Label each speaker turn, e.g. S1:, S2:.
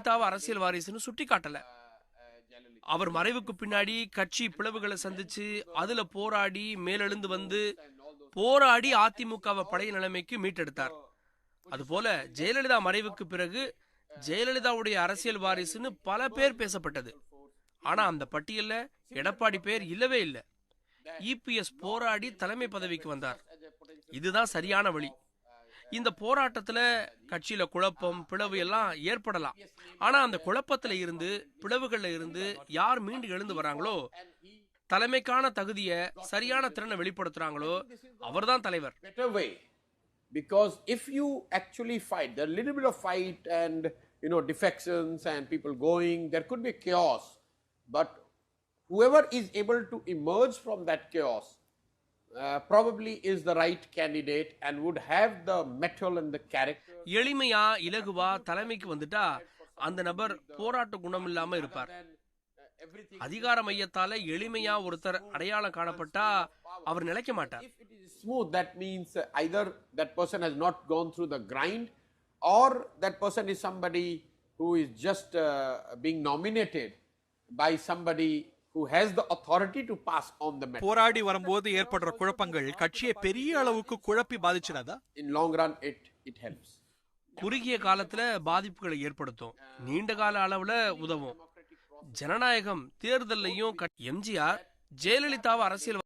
S1: ஜெயலலிதாவை அரசியல் வாரிசுன்னு சுட்டி காட்டல அவர் மறைவுக்கு பின்னாடி கட்சி பிளவுகளை சந்திச்சு அதுல போராடி மேலெழுந்து வந்து போராடி அதிமுகவை பழைய நிலைமைக்கு மீட்டெடுத்தார். அதுபோல ஜெயலலிதா மறைவுக்கு பிறகு ஜெயலலிதாவுடைய அரசியல் வாரிசுன்னு பல பேர் பேசப்பட்டது. ஆனா அந்த பட்டியல்ல எடப்பாடி பேர் இல்லவே இல்லை. இபிஎஸ் போராடி தலைமை பதவிக்கு வந்தார். இதுதான் சரியான வழி. இந்த போராட்டத்துல கட்சியில குழப்பம் பிளவு எல்லாம் ஏற்படலாம் ஆனா அந்த குழப்பத்துல இருந்து பிளவுகள்ல இருந்து யார் மீண்டு எழுந்து வராங்களோ தலைமைக்கான தகுதிய சரியான திறனை வெளிப்படுத்துறாங்களோ அவர்தான் தலைவர்
S2: better way because if you actually fight there are little bit of fight and you know defections and people going there could be chaos but whoever is able to emerge from that chaos uh, probably is the right candidate and would have the mettle and the character
S1: எளிமையா இலகுவா தலைமைக்கு வந்துட்டா அந்த நபர் போராட்ட குணம் இல்லாம இருப்பார் அதிகார மையத்தால எளிமையா ஒருத்தர் அடையாளம் காணப்பட்டா அவர் நிலைக்க மாட்டார்
S2: if it is smooth that means uh, either that person has not gone through the grind or that person is somebody who is just being nominated by somebody who has the authority to pass on the message.
S3: போராடி வரும்போது ஏற்படுற குழப்பங்கள் கட்சியை பெரிய அளவுக்கு குழப்பி பாதிச்சிடாதா
S2: In long run, it it helps.
S1: குறுகிய காலத்துல பாதிப்புகளை ஏற்படுத்தும் நீண்ட கால அளவுல உதவும் ஜனநாயகம் தேர்தல்லையும் எம்ஜிஆர் ஜெயலலிதாவை அரசியல்